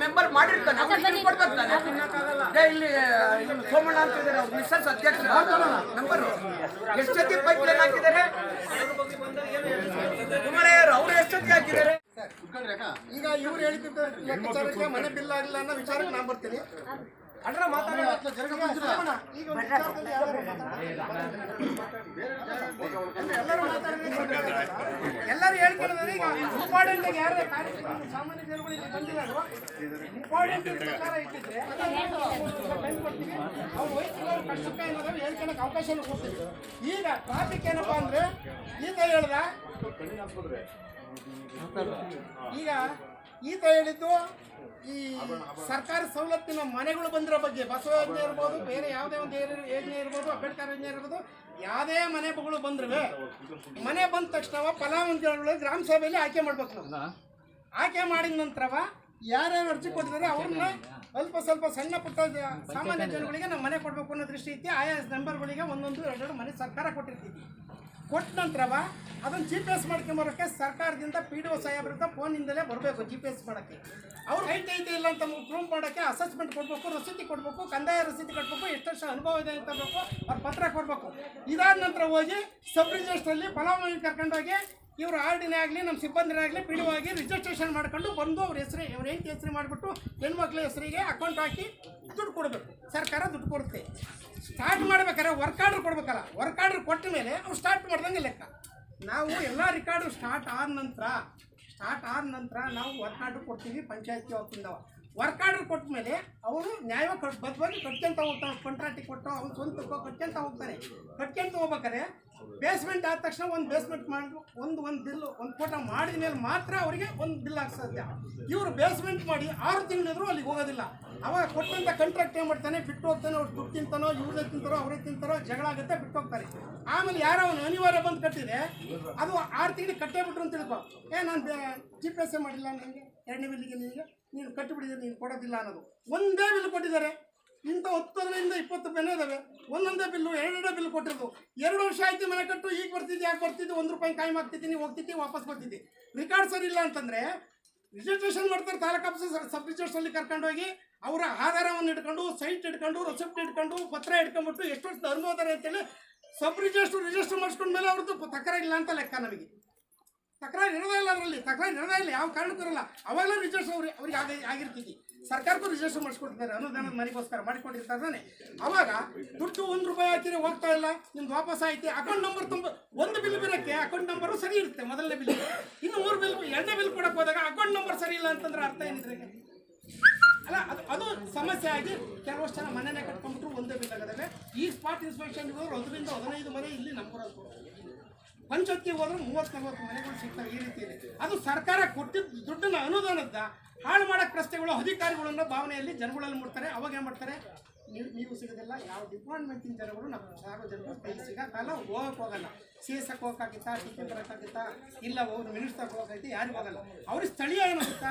Member ಮಾಡಿರ್ತಾನೆ ಅವ್ರಿಗೆ member ಮಾಡಿರ್ತಾನೆ ಇಲ್ಲಿ ಇಲ್ಲಿ ಸೋಮಣ್ಣ ಅಂತ ಇದ್ದಾರೆ ಅವ್ರ ಮಿಸ್ಸಸ್ ಅಧ್ಯಕ್ಷರು ನಂಬರ್ ಎಷ್ಟು ಜೊತೆ ಪೈಪ್ ಲೈನ್ ಹಾಕಿದ್ದಾರೆ? ಕುಮಾರಯ್ಯರು ಅವ್ರು ಎಷ್ಟು ಜೊತೆ ಹಾಕಿದ್ದಾರೆ? ಈಗ ಇವ್ರು ಹೇಳಿದ ಲೆಕ್ಕಾಚಾರಕ್ಕೆ ಮನೆ ಬಿಲ್ ಆಗಿಲ್ಲ ಅನ್ನೋ ವಿಚಾರಕ್ಕೆ ನಾನು ಬರ್ತೀನಿ. ಅದ್ರ ಮಾತಾಡೋಣ ಈಗ ಇಂಪಾರ್ಟೆಂಟ್ ಸಾಮಾನ್ಯ ಜನಗಳು ಹೇಳ್ಕೊಳಕ್ಕೆ ಅವಕಾಶ ಕೊಡ್ತೀವಿ. ಈಗ ಟ್ರಾಫಿಕ್ ಏನಪ್ಪ ಅಂದ್ರೆ, ಈತ ಹೇಳ್ದ, ಈಗ ಈತ ಹೇಳಿದ್ದು ಈ ಸರ್ಕಾರ ಸವಲತ್ತಿನ ಮನೆಗಳು ಬಂದಿರೋ ಬಗ್ಗೆ, ಬಸವ ಯೋಜನೆ ಇರ್ಬೋದು, ಬೇರೆ ಯಾವುದೇ ಒಂದು ಯೋಜನೆ ಇರ್ಬೋದು, ಅಂಬೇಡ್ಕರ್ ಯೋಜನೆ ಇರ್ಬೋದು ಯಾವುದೇ ಮನೆ ಮಗಳು ಬಂದ್ರೆ ಮನೆ ಬಂದ ತಕ್ಷಣ ಫಲಾನುಭವಿಗಳು ಗ್ರಾಮ ಸಭೆಯಲ್ಲಿ ಆಯ್ಕೆ ಮಾಡ್ಬೇಕು ನಾವು. ಆಯ್ಕೆ ಮಾಡಿದ ನಂತರವ ಯಾರ್ಯಾರು ಅರ್ಜಿ ಕೊಟ್ಟಿದ್ದಾರೆ ಅವ್ರನ್ನ ಅಲ್ಪ ಸ್ವಲ್ಪ ಸಣ್ಣ ಪುಟ್ಟ ಸಾಮಾನ್ಯ ಜನಗಳಿಗೆ ನಾವು ಮನೆ ಕೊಡಬೇಕು ಅನ್ನೋ ದೃಷ್ಟಿ ಐತಿ ಆಯಾ ಮೆಂಬರ್ಗಳಿಗೆ ಒಂದೊಂದು ಎರಡೆರಡು ಮನೆ ಸರ್ಕಾರ ಕೊಟ್ಟಿರ್ತೀವಿ ಕೊಟ್ಟ ನಂತರವ ಅದನ್ನ ಜಿ ಪಿ ಎಸ್ ಮಾಡ್ಕೊಂಬರೋಕ್ಕೆ ಸರ್ಕಾರದಿಂದ ಪಿ ಡಿ ಒ ಸಾಹೇಬ್ರಿಂದ ಫೋನಿಂದಲೇ ಬರಬೇಕು ಜಿ ಪಿ ಎಸ್ ಮಾಡೋಕ್ಕೆ. ಅವ್ರು ಐತೆ ಐತೆ ಇಲ್ಲ ಅಂತ ಪ್ರೂವ್ ಮಾಡೋಕ್ಕೆ ಅಸೆಸ್ಮೆಂಟ್ ಕೊಡಬೇಕು ರಸೀತಿ ಕೊಡಬೇಕು, ಕಂದಾಯ ರಸೀತಿ ಕಟ್ಟಬೇಕು ಎಷ್ಟು ವರ್ಷ ಅನುಭವ ಇದೆ ಅಂತ ಬೇಕು ಅವ್ರು ಪತ್ರ ಕೊಡಬೇಕು. ಇದಾದ ನಂತರ ಹೋಗಿ ಸಬ್ ರಿಜಿಸ್ಟ್ರಲ್ಲಿ ಫಲಾನುಭವಿ ಕರ್ಕೊಂಡೋಗಿ ಇವರು ಆರ್ ಡಿನೇ ಆಗಲಿ ನಮ್ಮ ಸಿಬ್ಬಂದಿನೇ ಆಗಲಿ ಪಿ ಡಿ ಆಗಿ ರಿಜಿಸ್ಟ್ರೇಷನ್ ಮಾಡ್ಕೊಂಡು ಬಂದು ಅವ್ರ ಹೆಸರು, ಇವ್ರು ಹೆಂಡತಿ ಹೆಸರು ಮಾಡಿಬಿಟ್ಟು ಹೆಣ್ಮಕ್ಳ ಹೆಸರಿಗೆ ಅಕೌಂಟ್ ಹಾಕಿ ದುಡ್ಡು ಕೊಡಬೇಕು. ಸರ್ಕಾರ ದುಡ್ಡು ಕೊಡುತ್ತೆ. ಸ್ಟಾರ್ಟ್ ಮಾಡ್ಬೇಕಾದ್ರೆ ವರ್ಕ್ ಆರ್ಡರ್ ಕೊಡ್ಬೇಕಲ್ಲ. ವರ್ಕ್ ಆರ್ಡರ್ ಕೊಟ್ಟ ಮೇಲೆ ಅವ್ರು ಸ್ಟಾರ್ಟ್ ಮಾಡ್ದಂಗೆ ಲೆಕ್ಕ. ನಾವು ಎಲ್ಲ ರೆಕಾರ್ಡು ಸ್ಟಾರ್ಟ್ ಆದ ನಂತರ ಸ್ಟಾರ್ಟ್ ಆದ ನಂತರ ನಾವು ವರ್ಕ್ ಆರ್ಡರ್ ಕೊಡ್ತೀವಿ ಪಂಚಾಯತಿ ವತಿಯಿಂದ ವರ್ಕ್ ಆರ್ಡರ್ ಕೊಟ್ಟ ಮೇಲೆ ಅವರು ನ್ಯಾಯ ಕಟ್ ಬದ್ವಾಗಿ ಕಟ್ಕೊಂತ ಹೋಗ್ತಾನೆ ಕಾಂಟ್ರಾಕ್ಟಿಗೆ ಕೊಟ್ಟು ಅವ್ನು ಸ್ವಂತಕ್ಕೋ ಕಟ್ಕೊಂತ ಹೋಗ್ತಾನೆ ಕಟ್ಕೊಂತ ಹೋಗ್ಬೇಕಾದ್ರೆ ಬೇಸ್ಮೆಂಟ್ ಆದ ತಕ್ಷಣ ಒಂದು ಬೇಸ್ಮೆಂಟ್ ಮಾಡಿ ಒಂದು ಒಂದು ಬಿಲ್ ಒಂದು ಫೋಟೋ ಮಾಡಿದ ಮೇಲೆ ಮಾತ್ರ ಅವರಿಗೆ ಒಂದು ಬಿಲ್ ಹಾಕಿ ಸಾಧ್ಯ ಇವರು ಬೇಸ್ಮೆಂಟ್ ಮಾಡಿ ಆರು ತಿಂಗಳಿದ್ರು ಅಲ್ಲಿಗೆ ಹೋಗೋದಿಲ್ಲ. ಅವಾಗ ಕೊಟ್ಟಂತ ಕಾಂಟ್ರಾಕ್ಟ್ ಏನು ಮಾಡ್ತಾನೆ, ಬಿಟ್ಟು ಹೋಗ್ತಾನೆ, ಅವ್ರು ದುಡ್ಡು ತಿಂತಾನೋ ಇವ್ರೇ ತಿಂತಾರೋ, ಅವರೇ ತಿಂತಾರೋ, ಜಗಳ ಆಗುತ್ತೆ, ಬಿಟ್ಟು ಹೋಗ್ತಾರೆ. ಆಮೇಲೆ ಯಾರೋ ಅವನು ಅನಿವಾರ್ಯ ಬಂದು ಕಟ್ಟಿದೆ ಅದು ಆರು ತಿಂಗಳಿಗೆ ಕಟ್ಟೇ ಬಿಟ್ರು ಅಂತ ತಿಳ್ಕೊ. ಏ, ನಾನು ಜಿ ಪಿ ಎಸ್ ಮಾಡಿಲ್ಲ ನನಗೆ ಎರಡನೇ ಬಿಲ್ಲಿಗೆ ನಿನಗೆ? ನೀನು ಕಟ್ಟಿಬಿಡಿದ್ರೆ ನೀನು ಕೊಡೋದಿಲ್ಲ ಅನ್ನೋದು. ಒಂದೇ ಬಿಲ್ ಕೊಟ್ಟಿದ್ದಾರೆ. ಇಂಥ ಹತ್ತರಿಂದ ಇಪ್ಪತ್ತು ಬೆಲೆ ಇದಾವೆ. ಒಂದೊಂದೇ ಬಿಲ್ಲು, ಎರಡೆರಡೇ ಬಿಲ್ ಕೊಟ್ಟಿರೋದು. ಎರಡು ವರ್ಷ ಆಯ್ತು ಮನೆ ಕಟ್ಟು, ಈಗ ಬರ್ತಿದ್ದೆ, ಯಾಕೆ ಬರ್ತಿದ್ದೆ? ಒಂದು ರೂಪಾಯಿ ಕಾಯಿ ಮಾಡ್ತಿದ್ದೀನಿ ಹೋಗ್ತಿದ್ದೆ, ವಾಪಸ್ ಬರ್ತಿದ್ದೆ. ರಿಕಾರ್ಡ್ ಸರಿ ಇಲ್ಲ ಅಂತಂದ್ರೆ ರಿಜಿಸ್ಟ್ರೇಷನ್ ಮಾಡ್ತಾರೆ, ತಾಲೂಕು ಆಫೀಸ್ ಸಬ್ ರಿಜಿಸ್ಟ್ರಲ್ಲಿ ಕರ್ಕೊಂಡೋಗಿ ಅವರ ಆಧಾರವನ್ನು ಇಟ್ಕೊಂಡು ಸೈಟ್ ಇಟ್ಕೊಂಡು ರೆಸಿಪ್ಟ್ ಇಟ್ಕೊಂಡು, ಪತ್ರ ಇಟ್ಕೊಂಡ್ಬಿಟ್ಟು ಎಷ್ಟು ವರ್ಷದ ಅನುಭವ ಇದಾರೆ ಅಂತೇಳಿ ಸಬ್ ರಿಜಿಸ್ಟ್ರ್ ರಿಜಿಸ್ಟರ್ ಮಾಡಿಸ್ಕೊಂಡ್ಮೇಲೆ ಅವ್ರದ್ದು ತಕರ ಇಲ್ಲ ಅಂತ ಲೆಕ್ಕ ನಮಗೆ. ತಕರಾರು ಇರೋದೇ ಇಲ್ಲ ಅದರಲ್ಲಿ. ತಕರಾರು ಇರೋದೇ ಇಲ್ಲ. ಯಾವ ಕಾರಣಕ್ಕೂ ಇರಲ್ಲ ಅವಾಗಲೂ ರಿಜಿಸ್ಟರ್ ಅವ್ರಿ ಅವ್ರಿಗೆ ಆಗಿ ಆಗಿರ್ತಿದ್ವಿ ಸರ್ಕಾರಕ್ಕೂ ರಿಜಿಸ್ಟರ್ ಮಾಡಿಸ್ಕೊಟ್ಟಿದ್ದಾರೆ ಅನುದಾನದ ಮನೆಗೋಸ್ಕರ ಮಾಡಿಕೊಂಡಿರ್ತಾರೆ ಅವಾಗ ದುಡ್ಡು ಒಂದು ರೂಪಾಯಿ ಹಾಕಿದ್ರೆ ಹೋಗ್ತಾ ಇಲ್ಲ. ನಿಮ್ದು ವಾಪಸ್ ಆಯ್ತು. ಅಕೌಂಟ್ ನಂಬರ್ ತುಂಬ ಒಂದು ಬಿಲ್ ಬಿರೋಕ್ಕೆ ಅಕೌಂಟ್ ನಂಬರು ಸರಿ ಇರುತ್ತೆ ಮೊದಲನೇ ಬಿಲ್. ಇನ್ನು ಮೂರು ಬಿಲ್ ಎರಡನೇ ಬಿಲ್ ಕೊಡಕ್ಕೆ ಹೋದಾಗ ಅಕೌಂಟ್ ನಂಬರ್ ಸರಿ ಇಲ್ಲ ಅಂತಂದ್ರೆ ಅರ್ಥ ಏನಿದ್ರೆ ಅಲ್ಲ, ಅದು ಅದು ಸಮಸ್ಯೆ ಆಗಿ ಕೆಲವಷ್ಟು ಜನ ಮನೆಯೇ ಕಟ್ಕೊಂಡ್ಬಿಟ್ರು ಒಂದೇ ಬಿಲ್ ಆಗದಾಗ ಈ ಸ್ಪಾಟ್ ಇನ್ಸ್ಪೆಕ್ಷನ್ ಹೋದ್ರೆ ಅದರಿಂದ ಹದಿನೈದು ಮನೆ ಇಲ್ಲಿ ನಮ್ಮೂರಲ್ಲಿ ಪಂಚಾಯತ್ಗೆ ಹೋದ್ರೆ ಮೂವತ್ತು ನಲ್ವತ್ತು ಮನೆಗಳು ಸಿಗ್ತವೆ ಈ ರೀತಿ ಅದು ಸರ್ಕಾರ ಕೊಟ್ಟಿದ್ದ ದುಡ್ಡನ್ನ ಅನುದಾನದ ಹಾಳು ಮಾಡಕ್ಕೆ ರಸ್ತೆಗಳು ಅಧಿಕಾರಿಗಳನ್ನ ಭಾವನೆಯಲ್ಲಿ ಜನಗಳಲ್ಲಿ ಮುಡ್ತಾರೆ. ಅವಾಗ ಏನು ಮಾಡ್ತಾರೆ? ನೀವು ಸಿಗೋದಿಲ್ಲ, ಯಾವ ಡಿಪಾರ್ಟ್ಮೆಂಟಿನ ಜನಗಳು ನಮ್ಮ ಸಾರ್ವಜನಿಕರು ಕೈ ಸಿಗಕ್ಕಲ್ಲ ಹೋಗಕ್ಕೆ ಹೋಗಲ್ಲ. ಸಿ ಎಸ್ ಎಕ್ ಹೋಗಕ್ಕಾಗಿತ್ತಾ ಟಿಫಿನ್ ಬರೋಕ್ಕಾಗಿತ್ತಾ ಇಲ್ಲ ಹೋಗಿ ಮಿನಿಸ್ಟರ್ ಹೋಗೈತಿ ಯಾರಿಗೂ ಹೋಗಲ್ಲ. ಅವ್ರಿಗೆ ಸ್ಥಳೀಯ ಏನು ಅಂತ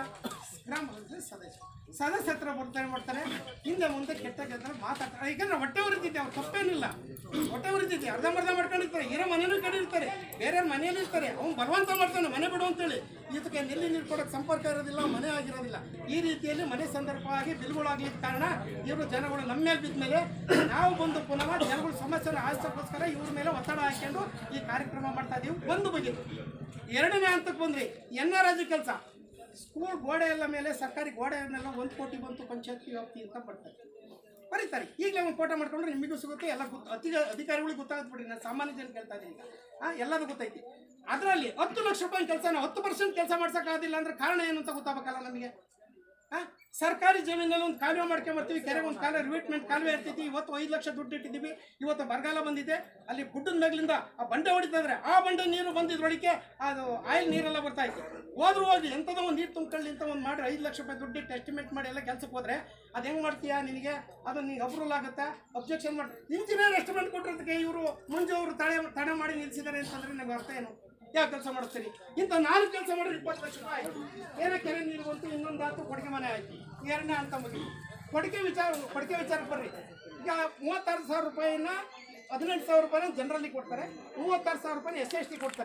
ಗ್ರಾಮ ಪಂಚಾಯತ್ ಸದಸ್ಯ ಸದಸ್ಯ ಹತ್ರ ಬರ್ತಾರೆ ಮಾಡ್ತಾರೆ? ಹಿಂದೆ ಮುಂದೆ ಕೆಟ್ಟ ಕೆಟ್ಟ ಮಾತಾಡ್ತಾರೆ. ಯಾಕಂದ್ರೆ ಹೊಟ್ಟೆ ಉರಿತಿದ್ದೆ ಅವ್ರು ತಪ್ಪೇನಿಲ್ಲ. ಹೊಟ್ಟೆ ಉರಿತಿದ್ದೆ ಅರ್ಧಂಬರ್ಧ ಮಾಡ್ಕೊಂಡಿರ್ತಾರೆ ಇರೋ ಮನೇನೂ ಕಡಿರ್ತಾರೆ ಬೇರೆಯವ್ರ ಮನೆಯಲ್ಲೂ ಇರ್ತಾರೆ, ಅವ್ನು ಬಲವಂತ ಮಾಡ್ತಾನೆ, ಮನೆ ಬಿಡು ಅಂತೇಳಿ. ಇದಕ್ಕೆ ನೆಲ್ಲಿ ನೀರು ಕೊಡೋಕೆ ಸಂಪರ್ಕ ಇರೋದಿಲ್ಲ, ಮನೆ ಆಗಿರೋದಿಲ್ಲ. ಈ ರೀತಿಯಲ್ಲಿ ಮನೆ ಸಂದರ್ಭವಾಗಿ ಬಿಲ್ಗಳಾಗ್ಲಿಕ್ಕೆ ಕಾರಣ ಇವರು ಜನಗಳು ನಮ್ಮ ಮೇಲೆ ಬಿದ್ದ ಮೇಲೆ ನಾವು ಬಂದು ಪುನಃ ಜನಗಳ ಸಮಸ್ಯೆನ ಆಸಕ್ಕೋಸ್ಕರ ಇವ್ರ ಮೇಲೆ ಒತ್ತಡ ಹಾಕೊಂಡು ಈ ಕಾರ್ಯಕ್ರಮ ಮಾಡ್ತಾ ಇದೀವಿ. ಒಂದು ಬಗ್ಗೆ, ಎರಡನೇ ಹಂತಕ್ಕೆ ಬಂದ್ರಿ ಎನ್ ಆರ್ ಕೆಲಸ. ಸ್ಕೂಲ್ ಗೋಡೆ ಎಲ್ಲ ಮೇಲೆ ಸರ್ಕಾರಿ ಗೋಡೆಯನ್ನೆಲ್ಲ ಒಂದು ಕೋಟಿ ಬಂತು ಪಂಚಾಯತ್ ವ್ಯಾಪ್ತಿ ಅಂತ ಬರ್ತಾರೆ ಬರೀತಾರೆ. ಈಗಲೇ ಒಂದು ಫೋಟೋ ಮಾಡ್ಕೊಂಡ್ರೆ ನಿಮಗೂ ಸಿಗುತ್ತೆ, ಎಲ್ಲ ಗೊತ್ತು ಅತಿ ಅಧಿಕಾರಿಗಳಿಗೆ ಗೊತ್ತಾಗುತ್ತೆ ಬಿಡಿ, ನಾನು ಸಾಮಾನ್ಯ ಜನ ಕೇಳ್ತಾ ಇದ್ದೀನಿ ಹಾಂ ಎಲ್ಲದೂ ಗೊತ್ತೈತಿ. ಅದರಲ್ಲಿ ಹತ್ತು ಲಕ್ಷ ರೂಪಾಯಿ ಕೆಲಸನ ಹತ್ತು ಪರ್ಸೆಂಟ್ ಕೆಲಸ ಮಾಡ್ಸೋಕ್ಕಾಗೋದಿಲ್ಲ ಅಂದ್ರೆ ಕಾರಣ ಏನು ಅಂತ ಗೊತ್ತಾಗಬೇಕಲ್ಲ ನಮಗೆ? ಸರ್ಕಾರಿ ಜಮೀನಲ್ಲಿ ಒಂದು ಕಾಲುವೆ ಮಾಡ್ಕೊಂಬರ್ತೀವಿ, ಕೆರೆಗೆ ಒಂದು ಕಾಲುವೆ ರಿವಿಟ್ಮೆಂಟ್ ಕಾಲುವೆ ಇರ್ತೈತಿ ಇವತ್ತು ಐದು ಲಕ್ಷ ದುಡ್ಡು ಇಟ್ಟಿದ್ದೀವಿ, ಇವತ್ತು ಬರಗಾಲ ಬಂದಿದೆ, ಅಲ್ಲಿ ಗುಡ್ಡದ ಮೇಲಿಂದ ಆ ಬಂಡೆ ಹೊಡಿತಂದ್ರೆ ಆ ಬಂಡೆ ನೀರು ಬಂದಿದ್ರೊಳಗೆ ಅದು ಆಯಿಲ್ ನೀರೆಲ್ಲ ಬರ್ತಾ ಇತ್ತು. ಹೋದ್ರು ಹೋಗಿ ಎಂಥದೋ ಒಂದು ನೀರು ತುಂಬಿಕೊಳ್ಳಿ ಅಂತ ಒಂದು ಮಾಡಿ ಐದು ಲಕ್ಷ ರೂಪಾಯಿ ದುಡ್ಡು ಎಸ್ಟಿಮೇಟ್ ಮಾಡಿ ಎಲ್ಲ ಕೆಲಸಕ್ಕೆ ಹೋದ್ರೆ, ಅದು ಹೆಂಗೆ ಮಾಡ್ತೀಯಾ ನಿನಗೆ? ಅದು ನೀನು ಅಪ್ರೂವಲ್ ಆಗುತ್ತಾ? ಅಬ್ಜೆಕ್ಷನ್ ಮಾಡಿ. ಇಂಜಿನಿಯರ್ ಎಸ್ಟಿಮೇಟ್ ಕೊಟ್ಟಿರೋದಕ್ಕೆ ಇವರು ಮುಂಜೆ ಅವರು ತಡೆ ತಡೆ ಮಾಡಿ ನಿಲ್ಲಿಸಿದ್ದಾರೆ ಅಂತಂದರೆ ನನಗೆ ಅರ್ಥ ಏನು? ಯಾವ ಕೆಲಸ ಮಾಡಿಸ್ತೀರಿ? ಇಂಥ ನಾಲ್ಕು ಕೆಲಸ ಮಾಡಿದ್ರೆ ಇಪ್ಪತ್ತು ಲಕ್ಷ ರೂಪಾಯಿ ಏನೇ ಕೆರೆ ನೀರು ಬಂತು ಇನ್ನೊಂದು ಆಯ್ತು ಕೊಡುಗೆ ಮನೆ ಆಯ್ತು. ಎರಡನೇ ಅಂತ ಮುಗಿ ಕೊಡುಗೆ ವಿಚಾರ ಕೊಡುಗೆ ವಿಚಾರ ಬರ್ರಿ. ಈಗ ಮೂವತ್ತಾರು ಸಾವಿರ ರೂಪಾಯಿನ ಹದಿನೆಂಟು ಸಾವಿರ ರೂಪಾಯಿನ ಜನರಲ್ಲಿ ಕೊಡ್ತಾರೆ. ಮೂವತ್ತಾರು ಸಾವಿರ ರೂಪಾಯಿನ ಎಸ್ ಎಸ್ ಟಿ ಕೊಡ್ತಾರೆ.